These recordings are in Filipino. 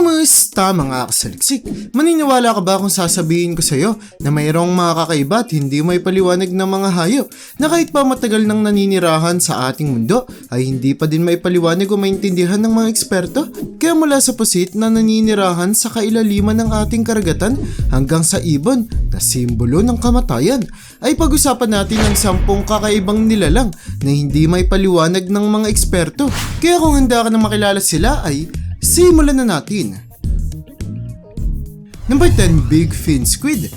Kamusta mga kasaliksik? Maniniwala ka ba kung sasabihin ko sa'yo na mayroong mga kakaiba at hindi may paliwanag ng mga hayop na kahit pa matagal nang naninirahan sa ating mundo ay hindi pa din may paliwanag o maintindihan ng mga eksperto? Kaya mula sa pusit na naninirahan sa kailaliman ng ating karagatan hanggang sa ibon na simbolo ng kamatayan ay pag-usapan natin ang sampung kakaibang nilalang na hindi may paliwanag ng mga eksperto. Kaya kung handa ka na makilala sila ay Simulan na natin. Number 10, Big Fin Squid.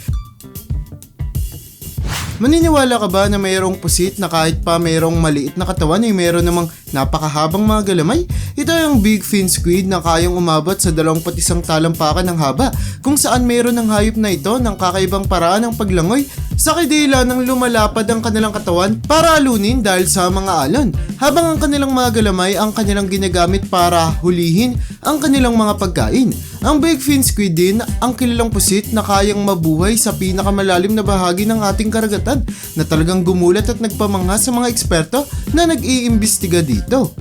Maniniwala ka ba na mayroong pusit na kahit pa mayroong maliit na katawan ay mayroon namang napakahabang mga galamay? Ito ay ang Big Fin Squid na kayang umabot sa 21 talampakan ng haba kung saan mayroon ng hayop na ito ng kakaibang paraan ng paglangoy sa kidila ng lumalapad ang kanilang katawan para alunin dahil sa mga alon habang ang kanilang mga galamay ang kanilang ginagamit para hulihin ang kanilang mga pagkain. Ang Big Fin Squid din ang kilalang pusit na kayang mabuhay sa pinakamalalim na bahagi ng ating karagatan na talagang gumulat at nagpamangha sa mga eksperto na nag-iimbestiga dito.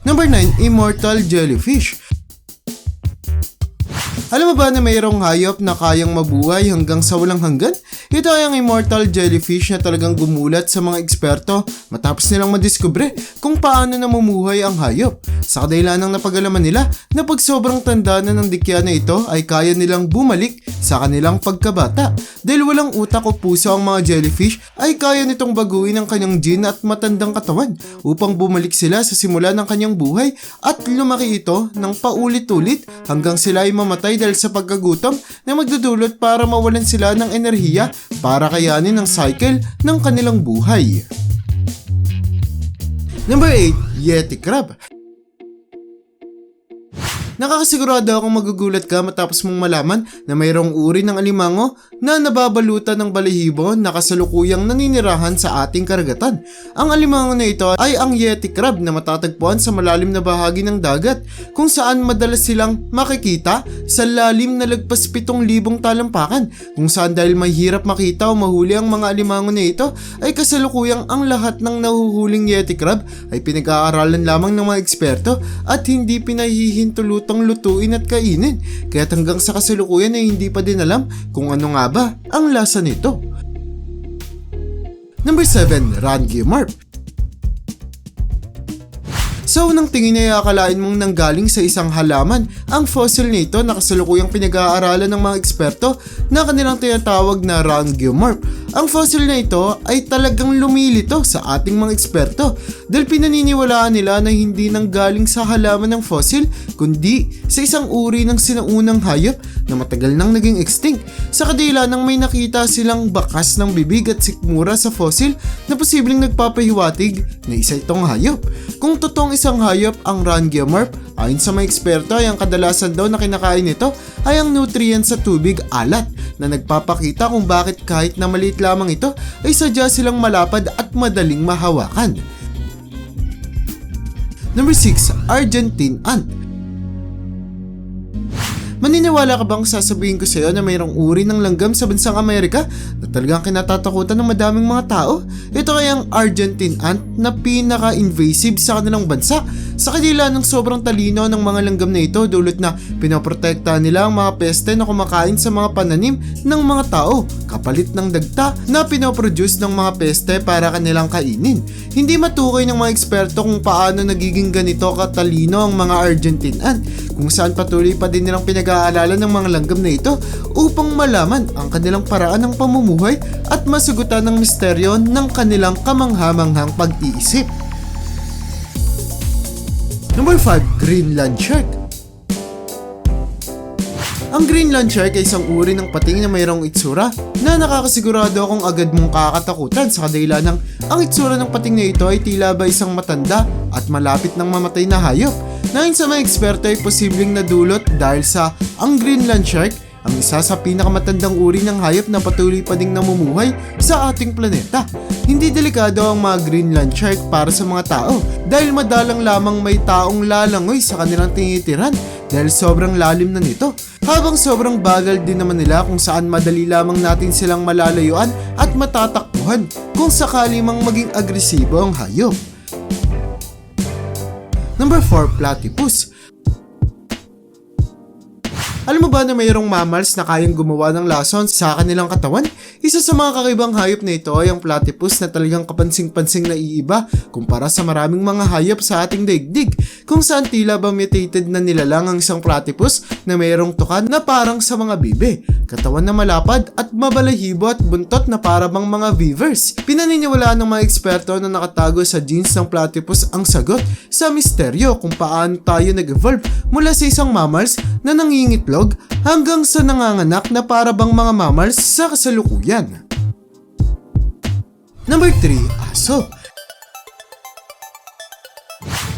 Number 9, Immortal Jellyfish. Alam mo ba na mayroong hayop na kayang mabuhay hanggang sa walang hanggan? Ito ay ang immortal jellyfish na talagang gumulat sa mga eksperto matapos nilang madiskubre kung paano namumuhay ang hayop. Sa kadahilan ng napagalaman nila na pag sobrang tanda na ng dikya na ito ay kaya nilang bumalik sa kanilang pagkabata. Dahil walang utak o puso ang mga jellyfish ay kaya nitong baguhin ang kanyang gene at matandang katawan upang bumalik sila sa simula ng kanyang buhay at lumaki ito ng paulit-ulit hanggang sila ay mamatay dahil sa pagkagutom na magdudulot para mawalan sila ng enerhiya para kayanin ang cycle ng kanilang buhay. Number 8, Yeti Crab. Nakakasigurado akong magugulat ka matapos mong malaman na mayroong uri ng alimango na nababalutan ng balahibo na kasalukuyang naninirahan sa ating karagatan. Ang alimango na ito ay ang Yeti crab na matatagpuan sa malalim na bahagi ng dagat kung saan madalas silang makikita sa lalim na lagpas 7,000 talampakan kung saan dahil mahirap makita o mahuli ang mga alimango na ito ay kasalukuyang ang lahat ng nahuhuling Yeti crab ay pinag-aaralan lamang ng mga eksperto at hindi pinahihintulutang lutuin at kainin kaya hanggang sa kasalukuyan ay hindi pa din alam kung ano nga ba ang lasa nito. Number 7, Rangimarp. Sa unang tingin ay akalain mong nanggaling sa isang halaman ang fossil nito na kasalukuyang pinag-aaralan ng mga eksperto na kanilang tinatawag na Rangiomorph. Ang fossil na ito ay talagang lumilito sa ating mga eksperto dahil pinaniniwalaan nila na hindi nanggaling sa halaman ng fossil kundi sa isang uri ng sinaunang hayop na matagal nang naging extinct. Sa kadila nang may nakita silang bakas ng bibig at sikmura sa fossil na posibleng nagpapahiwatig na isa itong hayop. Kung totoong isang hayop ang Rangiomorph, ayon sa mga eksperto ay ang kadalasan daw na kinakain nito ay ang nutrients sa tubig alat na nagpapakita kung bakit kahit na maliit lamang ito ay sadya silang malapad at madaling mahawakan. Number 6, Argentine Ant. Maniniwala ka bang sasabihin ko sa'yo na mayroong uri ng langgam sa bansang Amerika na talagang kinatatakutan ng madaming mga tao? Ito ay ang Argentine ant na pinaka-invasive sa kanilang bansa. Sa kanila ng sobrang talino ng mga langgam na ito dulot na pinoprotekta nila ang mga peste na kumakain sa mga pananim ng mga tao kapalit ng dagta na pinoproduce ng mga peste para kanilang kainin. Hindi matukoy ng mga eksperto kung paano nagiging ganito katalino ang mga Argentine ant kung saan patuloy pa din nilang pinag-aalala ng mga langgam na ito upang malaman ang kanilang paraan ng pamumuhay at masugutan ng misteryo ng kanilang kamanghamanghang pag-iisip. Number 5, Greenland Shark. Ang Greenland Shark ay isang uri ng pating na mayroong itsura na nakakasigurado akong agad mong kakatakutan sa kadila ng ang itsura ng pating na ito ay tila ba isang matanda at malapit ng mamatay na hayop. Nahin sa mga eksperto ay posibleng nadulot dahil sa ang Greenland Shark ang isa sa pinakamatandang uri ng hayop na patuloy pa ding namumuhay sa ating planeta. Hindi delikado ang mga Greenland shark para sa mga tao dahil madalang lamang may taong lalangoy sa kanilang tinitiran dahil sobrang lalim na nito. Habang sobrang bagal din naman nila kung saan madali lamang natin silang malalayuan at matatakbuhan kung sakali mang maging agresibo ang hayop. Number 4, Platypus. Alam mo ba na mayroong mammals na kayang gumawa ng lason sa kanilang katawan? Isa sa mga kakaibang hayop na ito ay ang platypus na talagang kapansing-pansing na iiba kumpara sa maraming mga hayop sa ating daigdig kung saan tila ba mutated na nilalang ang isang platypus na mayroong tukan na parang sa mga bibe, katawan na malapad at mabalahibo at buntot na para mga beavers. Pinaniniwalaan ng mga eksperto na nakatago sa genes ng platypus ang sagot sa misteryo kung paano tayo nag-evolve mula sa isang mammals na nangingitlog hanggang sa nanganganak na para bang mga mammals sa kasalukuyan. Number 3, aso.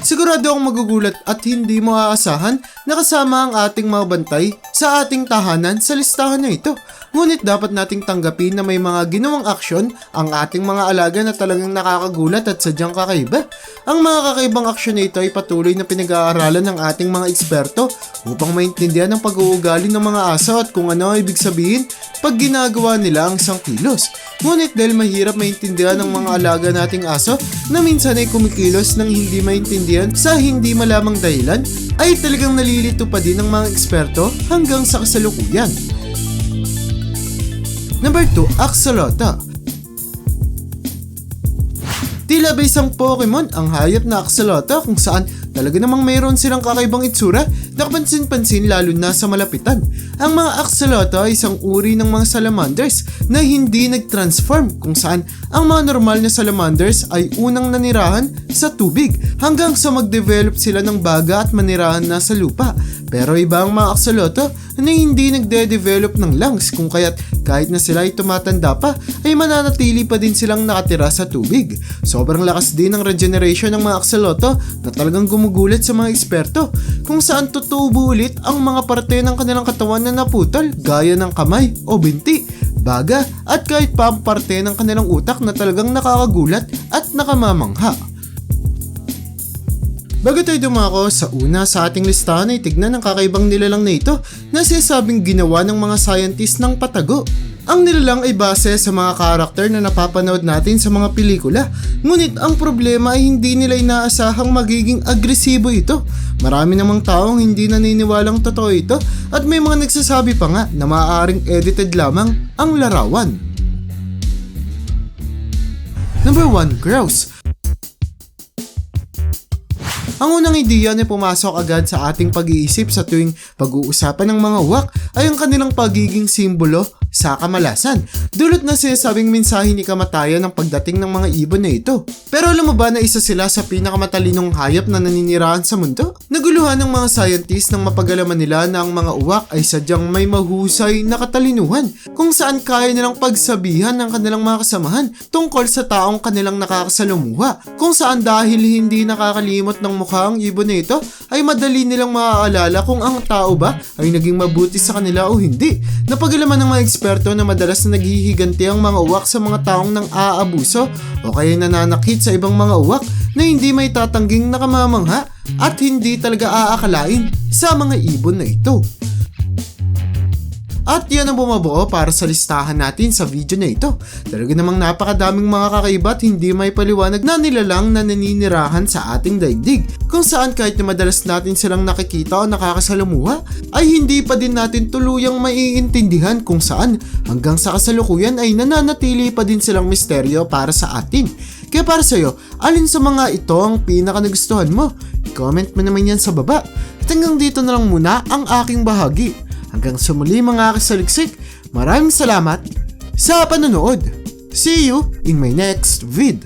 Sigurado akong magugulat at hindi mo aasahan na kasama ang ating mga bantay sa ating tahanan sa listahan na ito. Ngunit dapat nating tanggapin na may mga ginawang aksyon ang ating mga alaga na talagang nakakagulat at sadyang kakaiba. Ang mga kakaibang aksyon na ito ay patuloy na pinag-aaralan ng ating mga eksperto upang maintindihan ang pag-uugali ng mga aso at kung ano ibig sabihin pag ginagawa nila ang isang kilos. Ngunit dahil mahirap maintindihan ng mga alaga nating aso na minsan ay kumikilos ng hindi maintindihan sa hindi malamang dahilan, ay talagang nalilito pa din ng mga eksperto hanggang sa kasalukuyan. Number 2, Axolotl. Tila ba isang Pokemon ang hayop na Axolotl kung saan talaga namang mayroon silang kakaibang itsura na kapansin-pansin lalo na sa malapitan. Ang mga Axolotl ay isang uri ng mga salamanders na hindi nag-transform kung saan ang mga normal na salamanders ay unang nanirahan sa tubig hanggang sa mag-develop sila ng baga at manirahan na sa lupa. Pero iba ang mga Axolotl na hindi nagde-develop ng lungs kung kaya't kahit na sila ay tumatanda pa ay mananatili pa din silang nakatira sa tubig. Sobrang lakas din ng regeneration ng mga Axolotl na talagang gumugulat sa mga eksperto kung saan tutubo ulit ang mga parte ng kanilang katawan na naputol gaya ng kamay o binti, baga at kahit pa ang parte ng kanilang utak na talagang nakakagulat at nakamamangha. Bago tayo dumako sa una sa ating listahan ay tignan ang kakaibang nilalang na ito na sinasabing ginawa ng mga scientist ng patago. Ang nilalang ay base sa mga karakter na napapanood natin sa mga pelikula. Ngunit ang problema ay hindi nila inaasahang magiging agresibo ito. Marami namang taong hindi naniniwalang totoo ito at may mga nagsasabi pa nga na maaaring edited lamang ang larawan. Number 1, Grouse. Ang unang ideya na pumasok agad sa ating pag-iisip sa tuwing pag-uusapan ng mga uwak ay ang kanilang pagiging simbolo sa kamalasan. Dulot na sinasabing mensahe ni kamatayan ng pagdating ng mga ibon na ito. Pero alam mo ba na isa sila sa pinakamatalinong hayop na naninirahan sa mundo? Naguluhan ng mga scientist nang mapagalaman nila na ang mga uwak ay sadyang may mahusay na katalinuhan kung saan kaya nilang pagsabihan ng kanilang mga kasamahan tungkol sa taong kanilang nakakasalumuha kung saan dahil hindi nakakalimot ng mukha ang ibon na ito ay madali nilang maaalala kung ang tao ba ay naging mabuti sa kanila o hindi. Napagalaman ng mga eksperto na madalas na naghihiganti ang mga uwak sa mga taong nang aabuso o kaya nananakit sa ibang mga uwak na hindi may tatangging nakamamangha at hindi talaga aakalain sa mga ibon na ito. At yan ang bumabuo para sa listahan natin sa video na ito. Talaga namang napakadaming mga kakaiba at hindi may paliwanag na nilalang na naninirahan sa ating daigdig. Kung saan kahit na madalas natin silang nakikita o nakakasalamuha, ay hindi pa din natin tuluyang maiintindihan kung saan hanggang sa kasalukuyan ay nananatili pa din silang misteryo para sa atin. Kaya para sa'yo, alin sa mga ito ang pinaka nagustuhan mo? Comment mo naman yan sa baba. At hanggang dito na lang muna ang aking bahagi. Hanggang sa muli mga kasaliksik, maraming salamat sa panonood. See you in my next vid.